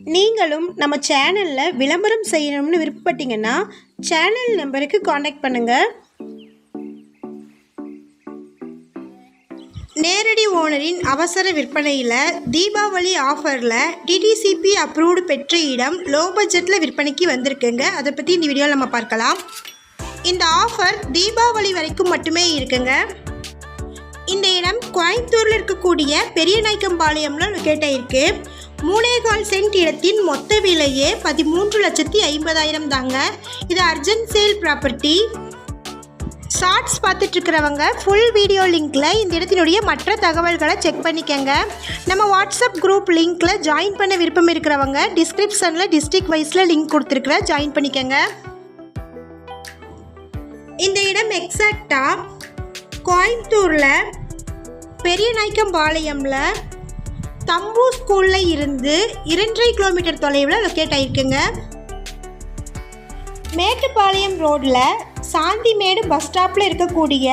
நீங்களும் நம்ம சேனலில் விளம்பரம் செய்யணும்னு விருப்பப்பட்டீங்கன்னா சேனல் நம்பருக்கு காண்டாக்ட் பண்ணுங்கள் நேரடி ஓனரின் அவசர விற்பனையில் தீபாவளி ஆஃபரில் டிடிசிபி அப்ரூவ்டு பெற்ற இடம் லோ பட்ஜெட்டில் விற்பனைக்கு வந்திருக்குங்க. அதை பற்றி இந்த வீடியோவில் நம்ம பார்க்கலாம். இந்த ஆஃபர் தீபாவளி வரைக்கும் மட்டுமே இருக்குங்க. இந்த இடம் கோயம்புத்தூரில் இருக்கக்கூடிய பெரிய நாய்க்கம்பாளையம்ல லொக்கேட் ஆகிருக்கு மூணேகால் சென்ட் இடத்தின் மொத்த விலையே பதிமூன்று லட்சத்தி ஐம்பதாயிரம் தாங்க. இது அர்ஜென்ட் சேல் ப்ராப்பர்ட்டி. ஷார்ட்ஸ் பார்த்துட்டு இருக்கிறவங்க ஃபுல் வீடியோ லிங்க்கில் இந்த இடத்தினுடைய மற்ற தகவல்களை செக் பண்ணிக்கங்க. நம்ம வாட்ஸ்அப் குரூப் லிங்க்கில் ஜாயின் பண்ண விருப்பம் இருக்கிறவங்க டிஸ்கிரிப்ஷனில் டிஸ்ட்ரிக்ட் வைஸில் லிங்க் கொடுத்துருக்குற ஜாயின் பண்ணிக்கங்க. இந்த இடம் எக்ஸாக்டாக கோயம்புத்தூரில் பெரிய நாய்க்கம்பாளையமில் தம்பு ஸ்கூலில் இருந்து இரண்டரை கிலோமீட்டர் தொலைவில் லொக்கேட் ஆகிருக்குங்க மேட்டுப்பாளையம் ரோட்டில் சாந்திமேடு பஸ் ஸ்டாப்பில் இருக்கக்கூடிய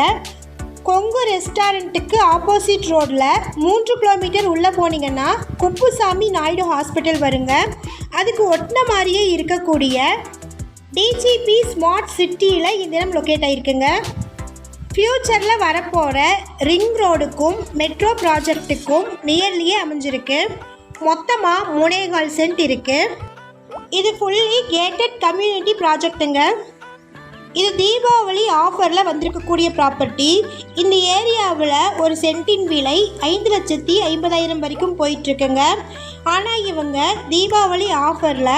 கொங்கு ரெஸ்டாரண்ட்டுக்கு ஆப்போசிட் ரோட்டில் மூன்று கிலோமீட்டர் உள்ளே போனீங்கன்னா குப்புசாமி நாயுடு ஹாஸ்பிட்டல் வருங்க. அதுக்கு ஒட்டின மாதிரியே இருக்கக்கூடிய டிஜிபி ஸ்மார்ட் சிட்டியில் இந்த இடம் லொக்கேட் ஆகிருக்குங்க ஃப்யூச்சரில் வரப்போகிற ரிங் ரோடுக்கும் மெட்ரோ ப்ராஜெக்ட்டுக்கும் நியர்லியே அமைஞ்சிருக்கு. மொத்தமாக மூணேகால் சென்ட் இருக்குது இது ஃபுல்லி கேட்டட் கம்யூனிட்டி ப்ராஜெக்ட்டுங்க இது தீபாவளி ஆஃபரில் வந்திருக்கக்கூடிய ப்ராப்பர்ட்டி இந்த ஏரியாவில் ஒரு சென்ட்டின் விலை ஐந்து லட்சத்தி ஐம்பதாயிரம் வரைக்கும் போயிட்டுருக்குங்க ஆனால் இவங்க தீபாவளி ஆஃபரில்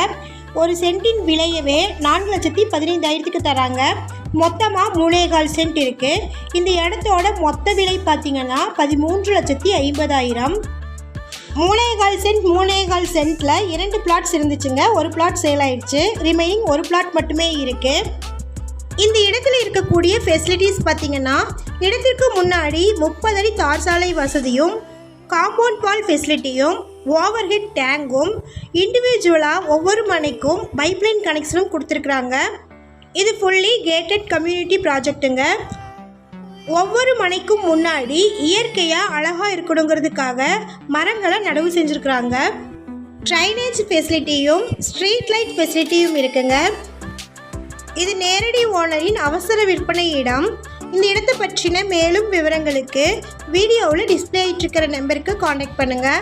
ஒரு சென்ட்டின் விலையவே நான்கு லட்சத்தி பதினைந்தாயிரத்துக்கு தராங்க. மொத்தமாக மூணேகால் சென்ட் இருக்குது இந்த இடத்தோட மொத்த விலை பார்த்திங்கன்னா பதிமூன்று லட்சத்தி ஐம்பதாயிரம். மூணேகால் சென்ட் மூணேகால் சென்ட்டில் இரண்டு பிளாட்ஸ் இருந்துச்சுங்க. ஒரு பிளாட் சேல் ஆயிடுச்சு. ரிமைனிங் ஒரு பிளாட் மட்டுமே இருக்குது இந்த இடத்துல இருக்கக்கூடிய ஃபெசிலிட்டிஸ் பார்த்திங்கன்னா இடத்திற்கு முன்னாடி முப்பது அடி தார் சாலை வசதியும் காம்பவுண்ட் வால் ஃபெசிலிட்டியும் ஓவர்ஹெட் டேங்கும் இண்டிவிஜுவலாக ஒவ்வொரு மனைக்கும் பைப்லைன் கனெக்ஷனும் கொடுத்துருக்குறாங்க. இது ஃபுல்லி கேட்டட் கம்யூனிட்டி ப்ராஜெக்ட்டுங்க ஒவ்வொரு மனைக்கும் முன்னாடி இயற்கையாக அழகாக இருக்கணுங்கிறதுக்காக மரங்களை நடவு செஞ்சுருக்குறாங்க. ட்ரைனேஜ் ஃபெசிலிட்டியும் ஸ்ட்ரீட் லைட் ஃபெசிலிட்டியும் இருக்குங்க. இது நேரடி ஓனரின் அவசர விற்பனை இடம். இந்த இடத்தை பற்றின மேலும் விவரங்களுக்கு வீடியோவில் டிஸ்பிளே ஆகிட்டுருக்கிற நம்பருக்கு காண்டாக்ட் பண்ணுங்கள்